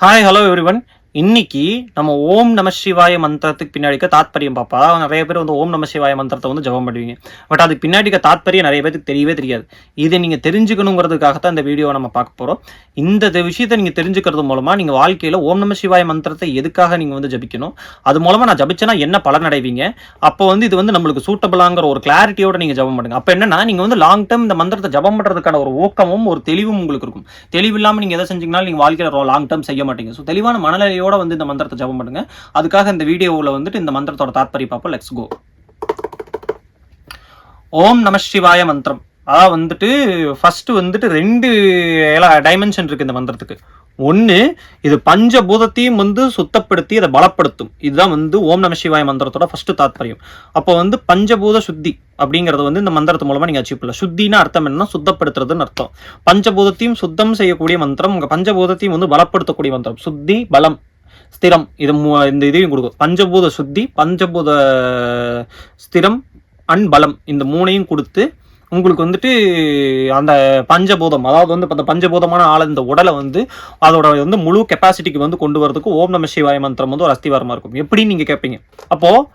hi hello everyone. இன்னைக்கு நம்ம ஓம் நம சிவாய மந்திரத்துக்கு பின்னாடி தாத்பரியம் பார்ப்பா நிறைய பேர் வந்து ஓம் நம சிவாய மந்திரத்தை வந்து ஜெபம் பண்ணுவீங்க. பட் அதுக்கு பின்னாடி தாத்பரியம் நிறைய பேருக்கு தெரியவே தெரியாது. இதை நீங்கள் தெரிஞ்சுக்கணுங்கிறதுக்காகத்தான் இந்த வீடியோவை நம்ம பார்க்க போகிறோம் இந்த விஷயத்தை நீங்கள் தெரிஞ்சுக்கிறது மூலமாக நீங்கள் வாழ்க்கையில் ஓம் நம சிவாய மந்திரத்தை எதுக்காக நீங்கள் வந்து ஜபிக்கணும்? அது மூலமாக நான் ஜபிச்சேன்னா என்ன பலன் அடைவீங்க? அப்போ வந்து இது வந்து நம்மளுக்கு சூட்டபிளாங்கிற ஒரு கிளாரிட்டியோட நீங்கள் ஜபம் பண்ணுங்க. அப்போ என்னன்னா நீங்கள் வந்து லாங் டேர்ம் இந்த மந்திரத்தை ஜபம் பண்ணுறதுக்கான ஒரு ஊக்கமும் ஒரு தெளிவும் உங்களுக்கு இருக்கும். தெளிவில்லாமல் நீங்கள் எதை செஞ்சீங்கனாலும் நீங்கள் வாழ்க்கையில் லாங் டேர்ம் செய்ய மாட்டீங்க. ஸோ தெளிவான மனநிலை நம்பிக்கையோட வந்து இந்த மந்திரத்தை ஜபம் பண்ணுங்க. அதுக்காக இந்த வீடியோவில் வந்துட்டு இந்த மந்திரத்தோட தாத்பரியம் பார்ப்போம். லெட்ஸ் கோ ஓம் நம சிவாய மந்திரம். அதாவது வந்துட்டு ஃபஸ்ட்டு வந்துட்டு ரெண்டு டைமென்ஷன் இருக்கு இந்த மந்திரத்துக்கு. ஒன்று இது பஞ்சபூதத்தையும் வந்து சுத்தப்படுத்தி அதை பலப்படுத்தும். இதுதான் வந்து ஓம் நம சிவாய மந்திரத்தோட ஃபஸ்ட்டு தாத்பரியம் அப்போ வந்து பஞ்சபூத சுத்தி அப்படிங்கிறது வந்து இந்த மந்திரத்து மூலமாக நீங்கள் அச்சீவ் பண்ணலாம். சுத்தினா அர்த்தம் என்னன்னா சுத்தப்படுத்துறதுன்னு அர்த்தம். பஞ்சபூதத்தையும் சுத்தம் செய்யக்கூடிய மந்திரம் உங்கள் பஞ்சபூதத்தையும் வந்து பலப்படுத்தக்கூடிய மந்திரம். சுத்தி பலம். ஸ்திரம். இது மூ- இந்த இதையும் கொடுக்கும். பஞ்சபூத சுத்தி பஞ்சபூத ஸ்திரம் அண்ட் பலம். இந்த மூணையும் கொடுத்து உங்களுக்கு வந்துட்டு அந்த பஞ்சபூதம் அதாவது வந்து அந்த பஞ்சபூதமான ஆள் இந்த உடலை வந்து அதோட வந்து முழு கெப்பாசிட்டிக்கு வந்து கொண்டு வரதுக்கு ஓம் நம சிவாய மந்திரம் வந்து ஒரு அஸ்திவாரமாக இருக்கும். எப்படி நீங்கள் கேட்பீங்க அப்போது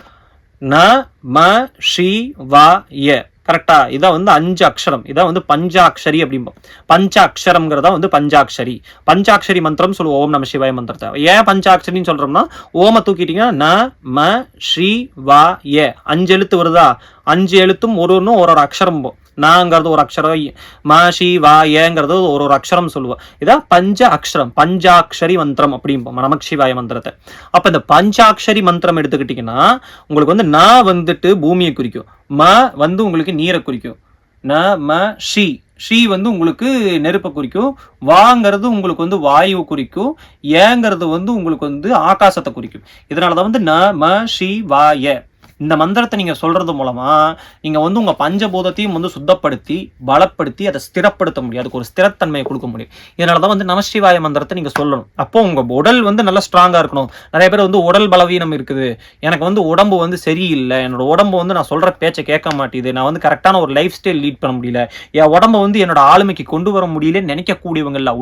ந ம ஷி வா ய. கரெக்டா இதான் வந்து அஞ்சு அக்ஷரம் இதான் வந்து பஞ்சாக்ஷரி அப்படிம்போம் பஞ்சாட்சரம்ங்கிறதா வந்து பஞ்சாக்ஷரி. பஞ்சாக்ஷரி மந்திரம் சொல்லுவோம். ஓம் நம சிவாய மந்திரத்தை. ஏன் பஞ்சாக்ஷரின்னு சொல்றோம்னா ஓம தூக்கிட்டீங்கன்னா ந ம ஸ்ரீ வா ஏ. அஞ்சு எழுத்து வருதா? அஞ்சு எழுத்தும் ஒரு ஒன்றும் ஒரு ஒரு அக்ஷரம் போ. நாங்கிறது ஒரு அக்ஷரம். ம ஷி வா ஏங்கிறது ஒரு ஒரு அக்ஷரம் சொல்லுவோம். இதான் பஞ்ச அக்ஷரம் பஞ்சாக்ஷரி மந்திரம் அப்படிம்போம் நமக் சிவாய மந்திரத்தை. அப்போ இந்த பஞ்சாக்ஷரி மந்திரம் எடுத்துக்கிட்டிங்கன்னா உங்களுக்கு வந்து நான் வந்துட்டு பூமியை குறிக்கும். ம வந்து உங்களுக்கு நீரை குறிக்கும். ந ம ஷி. ஷீ வந்து உங்களுக்கு நெருப்பை குறிக்கும். வாங்கிறது உங்களுக்கு வந்து வாயுவை குறிக்கும். ஏங்கிறது வந்து உங்களுக்கு வந்து ஆகாசத்தை குறிக்கும். இதனால தான் வந்து ந ம ஷி வா ஏ இந்த மந்திரத்தை நீங்கள் சொல்கிறது மூலமாக நீங்கள் வந்து உங்கள் பஞ்சபூதத்தையும் வந்து சுத்தப்படுத்தி பலப்படுத்தி அதை ஸ்திரப்படுத்த முடியும். அதுக்கு ஒரு ஸ்திரத்தன்மையை கொடுக்க முடியும். இதனால தான் வந்து நமசிவாய மந்திரத்தை நீங்கள் சொல்லணும். அப்போ உங்கள் உடல் வந்து நல்லா ஸ்ட்ராங்காக இருக்கணும். நிறைய பேர் வந்து உடல் பலவீனம் இருக்குது. எனக்கு வந்து உடம்பு வந்து சரியில்லை. என்னோட உடம்பு வந்து நான் சொல்கிற பேச்சை கேட்க மாட்டேது. நான் வந்து கரெக்டான ஒரு லைஃப் ஸ்டைல் லீட் பண்ண முடியல. என் உடம்பை வந்து என்னோட ஆளுமைக்கு கொண்டு வர முடியல நினைக்கக்கூடியவங்கள இல்ல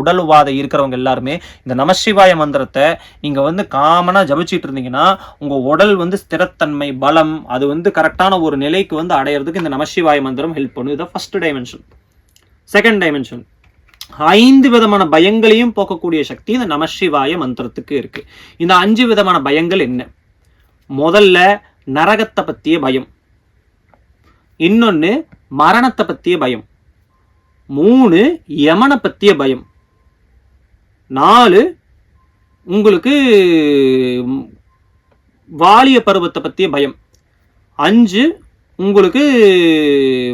இருக்கிறவங்க எல்லாருமே இந்த நமசிவாய மந்திரத்தை நீங்கள் வந்து காமனாக ஜபிச்சிட்டு இருந்தீங்கன்னா உங்கள் உடல் வந்து ஸ்திரத்தன்மை பலம் அது வந்து கரெக்டான ஒரு நிலைக்கு வந்து அடையிறதுக்கு இந்த நமசிவாய மந்திரம் ஹெல்ப் பண்ணும் இதை ஃபர்ஸ்ட் டைமென்ஷன் செகண்ட் டைமென்ஷன் ஐந்து விதமான பயங்களையும் போக்கக்கூடிய சக்தி இந்த நமசிவாய மந்திரத்துக்கு இருக்கு. இந்த அஞ்சு விதமான பயங்கள் என்ன? முதல்ல நரகத்தை பற்றிய பயம். இன்னொன்னு மரணத்தை பற்றிய பயம். மூணு யமனை பற்றிய பயம். நாலு உங்களுக்கு வாலிய பருவத்தை பற்றிய பயம். அஞ்சு உங்களுக்கு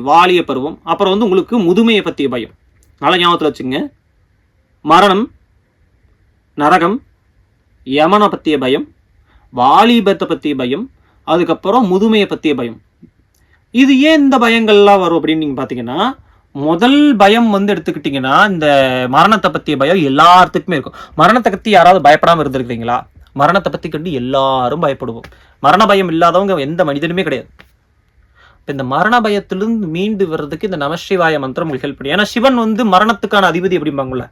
வாலிய பருவம் அப்புறம் வந்து உங்களுக்கு முதுமையை பற்றிய பயம். நல்ல ஞாபகத்தில் வச்சுங்க மரணம் நரகம் யமனை பற்றிய பயம் வாலிபத்தை பற்றிய பயம் அதுக்கப்புறம் முதுமையை பற்றிய பயம். இது ஏன் இந்த பயங்கள்லாம் வரும் அப்படின்னு நீங்கள் பார்த்தீங்கன்னா முதல் பயம் வந்து எடுத்துக்கிட்டிங்கன்னா இந்த மரணத்தை பற்றிய பயம் எல்லாத்துக்குமே இருக்கும். மரணத்தை பற்றி யாராவது பயப்படாமல் இருந்திருக்கிறீங்களா? மரணத்தை பற்றி கண்டு எல்லாரும் பயப்படுவோம். மரண பயம் இல்லாதவங்க எந்த மனிதனுமே கிடையாது. இப்போ இந்த மரண பயத்திலிருந்து மீண்டு வர்றதுக்கு இந்த நமசிவாய மந்திரம் உங்களுக்கு ஹெல்ப் பண்ணும் ஏன்னா சிவன் வந்து மரணத்துக்கான அதிபதி அப்படிம்பாங்கல்ல.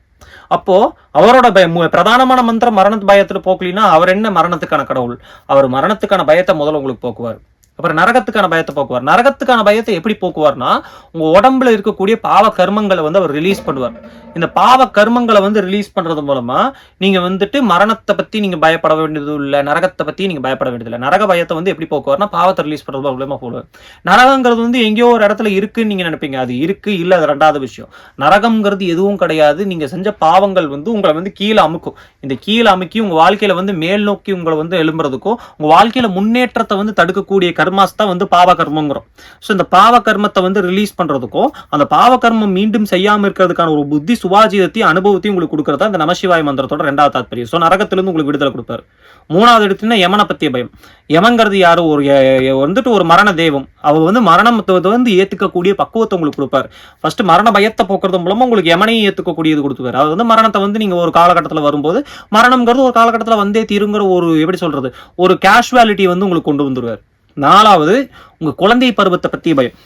அப்போ அவரோட பயம் பிரதானமான மந்திரம் மரண பயத்துல போக்கலினா அவர் என்ன மரணத்துக்கான கடவுள்? அவர் மரணத்துக்கான பயத்தை முதல்ல உங்களுக்கு போக்குவார். அப்புறம் நரகத்துக்கான பயத்தை போக்குவார். நரகத்துக்கான பயத்தை எப்படி போக்குவார்னா உங்க உடம்புல இருக்கக்கூடிய பாவ கர்மங்களை வந்து அவர் ரிலீஸ் பண்ணுவார். இந்த பாவ கர்மங்களை வந்து ரிலீஸ் பண்றது மூலமா நீங்க வந்துட்டு மரணத்தை பத்தி நீங்க பயப்பட வேண்டியது இல்லை நரகத்தை பத்தி நீங்க பயப்பட வேண்டியது இல்லை நரக பயத்தை வந்து எப்படி போக்குவார்னா பாவத்தை ரிலீஸ் பண்றது மூலமா போடுவார். நரகங்கிறது வந்து எங்கேயோ ஒரு இடத்துல இருக்குன்னு நீங்க நினைப்பீங்க. அது இருக்கு இல்ல அது ரெண்டாவது விஷயம். நரகம்ங்கிறது எதுவும் கிடையாது. நீங்க செஞ்ச பாவங்கள் வந்து உங்களை வந்து கீழே அமுக்கும். இந்த கீழே அமுக்கி உங்க வாழ்க்கையில வந்து மேல் நோக்கி உங்களை வந்து எழும்புறதுக்கும் உங்க வாழ்க்கையில முன்னேற்றத்தை வந்து தடுக்கக்கூடிய கர்மாஸ் தான் வந்து பாவ கர்மங்கிறோம் ஸோ இந்த பாவ கர்மத்தை வந்து ரிலீஸ் பண்றதுக்கும் அந்த பாவ கர்மம் மீண்டும் செய்யாமல் இருக்கிறதுக்கான ஒரு புத்தி சுவாஜிதத்தையும் அனுபவத்தையும் உங்களுக்கு கொடுக்குறதா இந்த நமசிவாய மந்திரத்தோட ரெண்டாவது தாத்பரியம். ஸோ நரகத்திலிருந்து உங்களுக்கு விடுதலை கொடுப்பாரு. மூணாவது எடுத்துன்னா யமனை பத்திய பயம். யமங்கிறது யார்? ஒரு வந்துட்டு ஒரு மரண தெய்வம். அவர் வந்து மரணத்தை வந்து ஏத்துக்கக்கூடிய பக்குவத்தை உங்களுக்கு கொடுப்பாரு. ஃபர்ஸ்ட் மரண பயத்தை போக்குறது மூலமாக உங்களுக்கு யமனையும் ஏத்துக்கக்கூடியது கொடுத்துவாரு அது வந்து மரணத்தை வந்து நீங்க ஒரு காலகட்டத்துல வரும்போது மரணம்ங்கிறது ஒரு காலகட்டத்துல வந்தே தீருங்கிற ஒரு எப்படி சொல்றது? ஒரு கேஷுவாலிட்டி வந்து உங்களுக்கு கொண்டு வந்துடுவார் நாலாவது உங்கள் குழந்தை பருவத்தை பற்றி பயம்.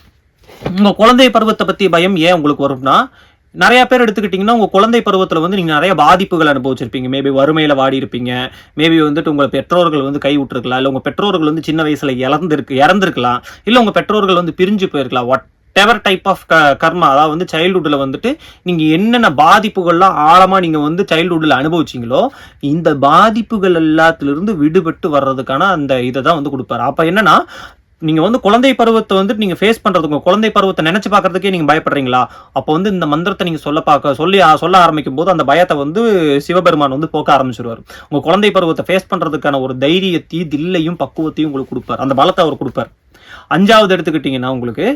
உங்கள் குழந்தை பருவத்தை பற்றி பயம் ஏன் உங்களுக்கு வரும்னா நிறைய பேர் எடுத்துக்கிட்டிங்கன்னா உங்கள் குழந்தை பருவத்தில் வந்து நீங்கள் நிறைய பாதிப்புகள் அனுபவிச்சிருப்பீங்க. மேபி வறுமையில் வாடி இருப்பீங்க மேபி வந்துட்டு உங்கள் பெற்றோர்கள் வந்து கை விட்டுருக்கலாம். இல்லை உங்கள் பெற்றோர்கள் வந்து சின்ன வயசில் இறந்துருக்கு இறந்துருக்கலாம். இல்லை உங்கள் பெற்றோர்கள் வந்து பிரிஞ்சு போயிருக்கலாம். வாட் டெவர் டைப் ஆஃப் க கர்மா அதாவது வந்து சைல்டுஹுட்டில் வந்துட்டு நீங்கள் என்னென்ன பாதிப்புகள்லாம் ஆழமாக நீங்கள் வந்து சைல்டுஹுட்டில் அனுபவிச்சீங்களோ இந்த பாதிப்புகள் எல்லாத்துலேருந்து விடுபட்டு வர்றதுக்கான அந்த இதை தான் வந்து கொடுப்பாரு. அப்போ என்னன்னா நீங்கள் வந்து குழந்தை பருவத்தை வந்துட்டு நீங்கள் ஃபேஸ் பண்ணுறதுக்கு குழந்தை பருவத்தை நினச்சி பார்க்கறதுக்கே நீங்கள் பயப்படுறீங்களா? அப்போ வந்து இந்த மந்திரத்தை நீங்கள் சொல்ல பார்க்க சொல்லி சொல்ல ஆரம்பிக்கும் போது அந்த பயத்தை வந்து சிவபெருமான் வந்து போக்க ஆரம்பிச்சிருவார். உங்கள் குழந்தை பருவத்தை ஃபேஸ் பண்ணுறதுக்கான ஒரு தைரியத்தையும் தில்லையும் பக்குவத்தையும் உங்களுக்கு கொடுப்பார். அந்த பலத்தை அவர் கொடுப்பார். அஞ்சாவது எடுத்துக்கிட்டிங்கன்னா உங்களுக்கு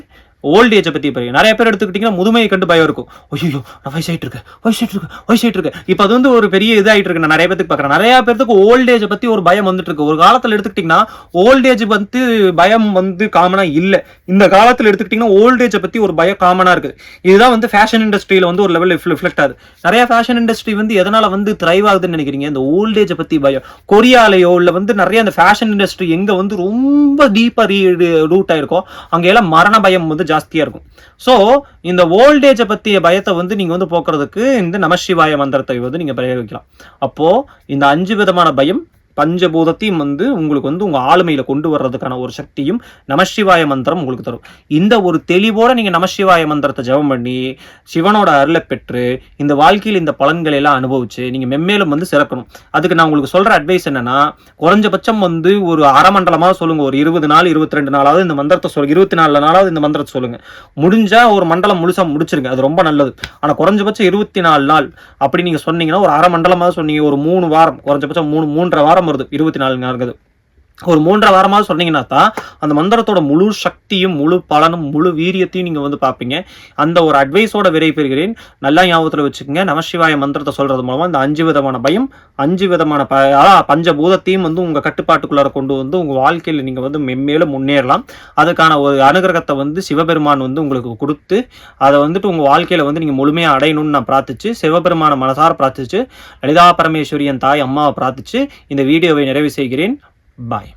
ஓல்ட் ஏஜை பற்றி பாருங்க நிறைய பேர் எடுத்துக்கிட்டிங்கன்னா முதுமையை கண்டு பயம் இருக்கும். ஐயோ நான் வயசாயிட்டு இருக்கேன் வயசாயிட்டு இருக்கேன் வயசாயிட்டு இருக்கேன் இப்போ அது வந்து ஒரு பெரிய இதாகிட்டு இருக்கு நான் நிறைய பேருக்கு பார்க்குறேன் நிறைய பேருக்கு ஓல்ட் ஏஜை பற்றி ஒரு பயம் வந்துட்டு இருக்கு. ஒரு காலத்தில் எடுத்துக்கிட்டிங்கன்னா ஓல்டு ஏஜ் வந்து பயம் வந்து காமனாக இல்லை. இந்த காலத்தில் எடுத்துக்கிட்டிங்கன்னா ஓல்டு ஏஜை பற்றி ஒரு பயம் காமனாக இருக்குது இதுதான் வந்து ஃபேஷன் இண்டஸ்ட்ரியில் வந்து ஒரு லெவல் ரிஃப்ளெக்ட் ஆகுது. நிறைய ஃபேஷன் இண்டஸ்ட்ரி வந்து எதனால் வந்து த்ரைவ் ஆகுதுன்னு நினைக்கிறீங்க? இந்த ஓல்ட் ஏஜை பற்றி பயம். கொரியாலயோ இல்லை வந்து நிறைய அந்த ஃபேஷன் இண்டஸ்ட்ரி எங்கே வந்து ரொம்ப டீப்பாக ரீ ரூட் ஆகிருக்கோ அங்கே எல்லாம் மரண பயம் வந்து ஜாஸ்தியாக இருக்கும். ஸோ இந்த ஓல்டேஜை பற்றிய பயத்தை வந்து நீங்க வந்து போக்குறதுக்கு இந்த நமசிவாய மந்திரத்தை வந்து நீங்க பிரயோகிக்கலாம். அப்போ இந்த அஞ்சு விதமான பயம் பஞ்சபூதத்தையும் வந்து உங்களுக்கு வந்து உங்கள் ஆளுமையில் கொண்டு வர்றதுக்கான ஒரு சக்தியும் நமசிவாய மந்திரம் உங்களுக்கு தரும். இந்த ஒரு தெளிவோட நீங்கள் நமசிவாய மந்திரத்தை ஜெபம் பண்ணி சிவனோட அருளை பெற்று இந்த வாழ்க்கையில் இந்த பலன்களை எல்லாம் அனுபவிச்சு நீங்கள் மென்மேலும் வந்து சிறக்கணும். அதுக்கு நான் உங்களுக்கு சொல்கிற அட்வைஸ் என்னன்னா குறைஞ்சபட்சம் வந்து ஒரு அரை சொல்லுங்கள் ஒரு இருபது நாள் இருபத்தி ரெண்டு நாளாவது இந்த மந்திரத்தை சொல்லுங்க இருபத்தி நாலு நாளாவது இந்த மந்திரத்தை சொல்லுங்கள் முடிஞ்சால் ஒரு மண்டலம் முழுசாக முடிச்சிருங்க. அது ரொம்ப நல்லது. ஆனால் குறைஞ்சபட்சம் இருபத்தி நாலு நாள். அப்படி நீங்கள் சொன்னீங்கன்னா ஒரு அரை மண்டலமாக சொன்னீங்க. ஒரு மூணு வாரம். குறைஞ்சபட்சம் மூணு மூன்றரை வாரம் வருது இருபத்தி நாலு நாளுங்கிறது ஒரு மூன்றரை வாரமாக சொன்னீங்கன்னா தான் அந்த மந்திரத்தோட முழு சக்தியும் முழு பலனும் முழு வீரியத்தையும் நீங்கள் வந்து பார்ப்பீங்க. அந்த ஒரு அட்வைஸோட விரை பெறுகிறேன். நல்லா ஞாபகத்தில் வச்சுக்கோங்க. நமசிவாய மந்திரத்தை சொல்கிறது மூலமாக இந்த அஞ்சு விதமான பயம் அஞ்சு விதமான ப பஞ்சபூதத்தையும் வந்து உங்கள் கட்டுப்பாட்டுக்குள்ளார கொண்டு வந்து உங்கள் வாழ்க்கையில் நீங்கள் வந்து மென்மேலும் முன்னேறலாம். அதுக்கான ஒரு அனுகிரகத்தை வந்து சிவபெருமான் வந்து உங்களுக்கு கொடுத்து அதை வந்துட்டு உங்கள் வாழ்க்கையில் வந்து நீங்கள் முழுமையாக அடையணும்னு நான் பிரார்த்திச்சு சிவபெருமான மனசார பிரார்த்திச்சு லலிதா பரமேஸ்வரியன் தாய் அம்மாவை பிரார்த்திச்சு இந்த வீடியோவை நிறைவு செய்கிறேன். Bye.